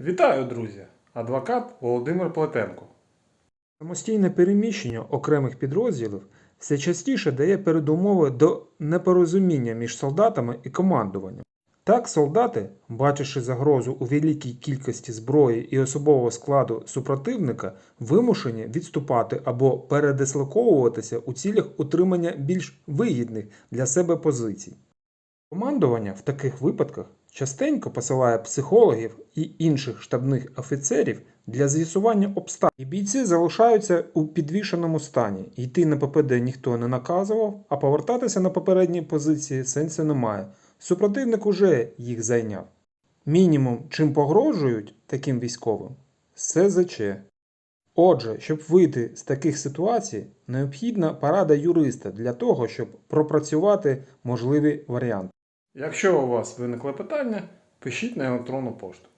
Вітаю, друзі! Адвокат Володимир Плетенко. Самостійне переміщення окремих підрозділів все частіше дає передумови до непорозуміння між солдатами і командуванням. Так, солдати, бачивши загрозу у великій кількості зброї і особового складу супротивника, вимушені відступати або передислоковуватися у цілях утримання більш вигідних для себе позицій. Командування в таких випадках частенько посилає психологів і інших штабних офіцерів для з'ясування обставин. І бійці залишаються у підвішеному стані. Йти на ППД ніхто не наказував, а повертатися на попередні позиції сенсу немає. Супротивник уже їх зайняв. Мінімум, чим погрожують таким військовим СЗЧ. Отже, щоб вийти з таких ситуацій, необхідна порада юриста для того, щоб пропрацювати можливі варіанти. Якщо у вас виникли питання, пишіть на електронну пошту.